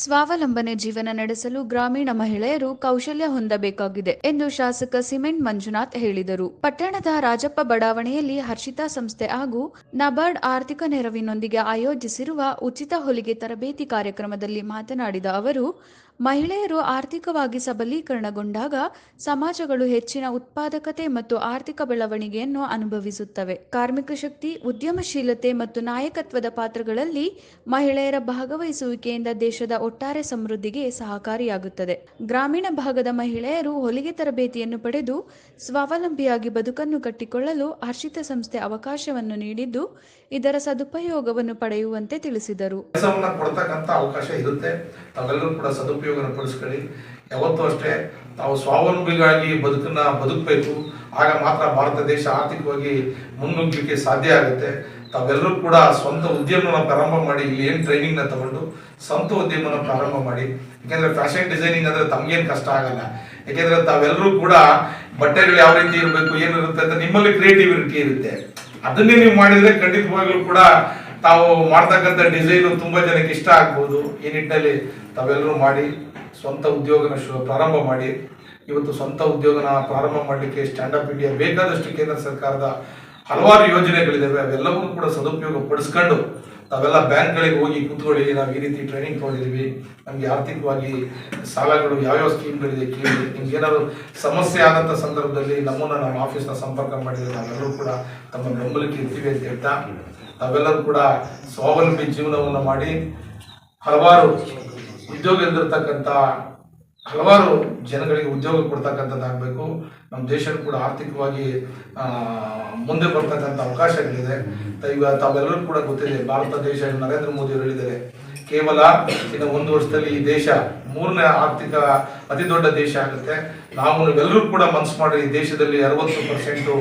ಸ್ವಾವಲಂಬನೆ ಜೀವನ ನಡೆಸಲು ಗ್ರಾಮೀಣ ಮಹಿಳೆಯರು ಕೌಶಲ್ಯ ಹೊಂದಬೇಕಾಗಿದೆ ಎಂದು ಶಾಸಕ ಸಿಮೆಂಟ್ ಮಂಜುನಾಥ್ ಹೇಳಿದರು. ಪಟ್ಟಣದ ರಾಜಪ್ಪ ಬಡಾವಣೆಯಲ್ಲಿ ಹರ್ಷಿತಾ ಸಂಸ್ಥೆ ಹಾಗೂ ನಬಾರ್ಡ್ ಆರ್ಥಿಕ ನೆರವಿನೊಂದಿಗೆ ಆಯೋಜಿಸಿರುವ ಉಚಿತ ಹೊಲಿಗೆ ತರಬೇತಿ ಕಾರ್ಯಕ್ರಮದಲ್ಲಿ ಮಾತನಾಡಿದ ಅವರು ಮಹಿಳೆಯರು ಆರ್ಥಿಕವಾಗಿ ಸಬಲೀಕರಣಗೊಂಡಾಗ ಸಮಾಜಗಳು ಹೆಚ್ಚಿನ ಉತ್ಪಾದಕತೆ ಮತ್ತು ಆರ್ಥಿಕ ಬೆಳವಣಿಗೆಯನ್ನು ಅನುಭವಿಸುತ್ತವೆ. ಕಾರ್ಮಿಕ ಶಕ್ತಿ, ಉದ್ಯಮಶೀಲತೆ ಮತ್ತು ನಾಯಕತ್ವದ ಪಾತ್ರಗಳಲ್ಲಿ ಮಹಿಳೆಯರ ಭಾಗವಹಿಸುವಿಕೆಯಿಂದ ದೇಶದ ಒಟ್ಟಾರೆ ಸಮೃದ್ಧಿಗೆ ಸಹಕಾರಿಯಾಗುತ್ತದೆ. ಗ್ರಾಮೀಣ ಭಾಗದ ಮಹಿಳೆಯರು ಹೊಲಿಗೆ ತರಬೇತಿಯನ್ನು ಪಡೆದು ಸ್ವಾವಲಂಬಿಯಾಗಿ ಬದುಕನ್ನು ಕಟ್ಟಿಕೊಳ್ಳಲು ಹರ್ಷಿತ ಸಂಸ್ಥೆ ಅವಕಾಶವನ್ನು ನೀಡಿದ್ದು ಇದರ ಸದುಪಯೋಗವನ್ನು ಪಡೆಯುವಂತೆ ತಿಳಿಸಿದರು. ಕೆಲಸವನ್ನು ಕೊಡ್ತಕ್ಕಂಥ ಅವಕಾಶ ಇರುತ್ತೆ. ತಾವೆಲ್ಲರೂ ಕೂಡ ಸದುಪಯೋಗನ ಪಡಿಸ್ಕೊಳ್ಳಿ. ಯಾವತ್ತೂ ಅಷ್ಟೇ ತಾವು ಸ್ವಾವಲಂಬಿಗಾಗಿ ಬದುಕನ್ನ ಬದುಕಬೇಕು. ಆಗ ಮಾತ್ರ ಭಾರತ ದೇಶ ಆರ್ಥಿಕವಾಗಿ ಮುನ್ನುಗ್ಗಲಿಕ್ಕೆ ಸಾಧ್ಯ ಆಗುತ್ತೆ. ತಾವೆಲ್ಲರೂ ಕೂಡ ಸ್ವಂತ ಉದ್ಯಮನ ಪ್ರಾರಂಭ ಮಾಡಿ, ಇಲ್ಲಿ ಏನು ಟ್ರೈನಿಂಗ್ನ ತಗೊಂಡು ಸ್ವಂತ ಉದ್ಯಮನ ಪ್ರಾರಂಭ ಮಾಡಿ. ಯಾಕೆಂದ್ರೆ ಫ್ಯಾಷನ್ ಡಿಸೈನಿಂಗ್ ಅಂದ್ರೆ ತಮ್ಗೇನು ಕಷ್ಟ ಆಗಲ್ಲ. ಯಾಕೆಂದ್ರೆ ತಾವೆಲ್ಲರೂ ಕೂಡ ಬಟ್ಟೆಗಳು ಯಾವ ರೀತಿ ಇರಬೇಕು, ಏನಿರುತ್ತೆ ಅಂತ ನಿಮ್ಮಲ್ಲಿ ಕ್ರಿಯೇಟಿವಿಟಿ ಇರುತ್ತೆ. ಅದನ್ನೇ ನೀವು ಮಾಡಿದ್ರೆ ಖಂಡಿತವಾಗ್ಲೂ ಕೂಡ ತಾವು ಮಾಡ್ತಕ್ಕಂಥ ಡಿಸೈನ್ ತುಂಬಾ ಜನಕ್ಕೆ ಇಷ್ಟ ಆಗ್ಬೋದು. ಈ ನಿಟ್ಟಿನಲ್ಲಿ ತಾವೆಲ್ಲರೂ ಮಾಡಿ, ಸ್ವಂತ ಉದ್ಯೋಗನ ಪ್ರಾರಂಭ ಮಾಡಿ. ಇವತ್ತು ಸ್ವಂತ ಉದ್ಯೋಗನ ಪ್ರಾರಂಭ ಮಾಡಲಿಕ್ಕೆ ಸ್ಟ್ಯಾಂಡ್ ಅಪ್ ಇಂಡಿಯಾ ಬೇಕಾದಷ್ಟು ಕೇಂದ್ರ ಸರ್ಕಾರದ ಹಲವಾರು ಯೋಜನೆಗಳಿದ್ದಾವೆ ಅವೆಲ್ಲವನ್ನೂ ಕೂಡ ಸದುಪಯೋಗ ಪಡಿಸ್ಕೊಂಡು ತಾವೆಲ್ಲ ಬ್ಯಾಂಕ್ಗಳಿಗೆ ಹೋಗಿ ಕೂತ್ಕೊಳ್ಳಿ, ನಾವು ಈ ರೀತಿ ಟ್ರೈನಿಂಗ್ ತೊಗೊಂಡಿದ್ದೀವಿ ನಮಗೆ ಆರ್ಥಿಕವಾಗಿ ಸಾಲಗಳು ಯಾವ್ಯಾವ ಸ್ಕೀಮ್ಗಳಿದೆ ಕೇಳಿ, ನಿಮ್ಗೆ ಏನಾದರೂ ಸಮಸ್ಯೆ ಆದಂಥ ಸಂದರ್ಭದಲ್ಲಿ ನಮ್ಮನ್ನು ನಮ್ಮ ಆಫೀಸ್ನ ಸಂಪರ್ಕ ಮಾಡಿದರೆ ನಾವೆಲ್ಲರೂ ಕೂಡ ತಮ್ಮ ಬೆಂಬಲಕ್ಕೆ ಇರ್ತೀವಿ ಅಂತ ಹೇಳ್ತಾ, ತಾವೆಲ್ಲರೂ ಕೂಡ ಸ್ವಾವಲಂಬಿ ಜೀವನವನ್ನು ಮಾಡಿ ಹಲವಾರು ಉದ್ಯೋಗದಲ್ಲಿರ್ತಕ್ಕಂಥ ಹಲವಾರು ಜನಗಳಿಗೆ ಉದ್ಯೋಗ ಕೊಡ್ತಕ್ಕಂಥದ್ದಾಗಬೇಕು ನಮ್ಮ ದೇಶ ಕೂಡ ಆರ್ಥಿಕವಾಗಿ ಮುಂದೆ ಬರ್ತಕ್ಕಂಥ ಅವಕಾಶಗಳಿದೆ. ಈಗ ತಾವೆಲ್ಲರೂ ಕೂಡ ಗೊತ್ತಿದೆ, ಭಾರತ ದೇಶ ನರೇಂದ್ರ ಮೋದಿ ಹೇಳಿದ್ದಾರೆ. ಕೇವಲ ಇನ್ನು ಒಂದು ವರ್ಷದಲ್ಲಿ ಈ ದೇಶ ಮೂರನೇ ಆರ್ಥಿಕ, ಅತಿ ದೊಡ್ಡ ದೇಶ ಆಗುತ್ತೆ. ನಾವು ಎಲ್ಲರೂ ಕೂಡ ಮನಸ್ಸು ಮಾಡಿ ಈ ದೇಶದಲ್ಲಿ ಅರವತ್ತು ಪರ್ಸೆಂಟು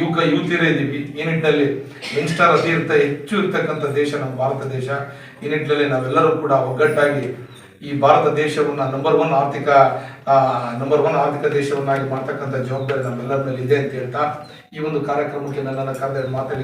ಯುವಕ, ಯುವತಿಯರೇ ಇದ್ದೀವಿ. ಈ ನಿಟ್ಟಿನಲ್ಲಿ ಯಂಗ್ಸ್ಟರ್ ಅತಿ ಇರ್ತ ಹೆಚ್ಚು ಇರ್ತಕ್ಕಂಥ ದೇಶ ನಮ್ಮ ಭಾರತ ದೇಶ. ಈ ನಿಟ್ಟಿನಲ್ಲಿ ನಾವೆಲ್ಲರೂ ಕೂಡ ಒಗ್ಗಟ್ಟಾಗಿ ಈ ಭಾರತ ದೇಶವನ್ನ ನಂಬರ್ ಒನ್ ಆರ್ಥಿಕ ನಂಬರ್ ಒನ್ ಆರ್ಥಿಕ ದೇಶವನ್ನಾಗಿ ಮಾಡ್ತಕ್ಕಂಥ ಜವಾಬ್ದಾರಿ ನಮ್ಮೆಲ್ಲರ ಮೇಲೆ ಇದೆ ಅಂತ ಹೇಳ್ತಾ ಈ ಒಂದು ಕಾರ್ಯಕ್ರಮಕ್ಕೆ ನನ್ನನ್ನು ಕರೆದ ಮಾತಾಡಿ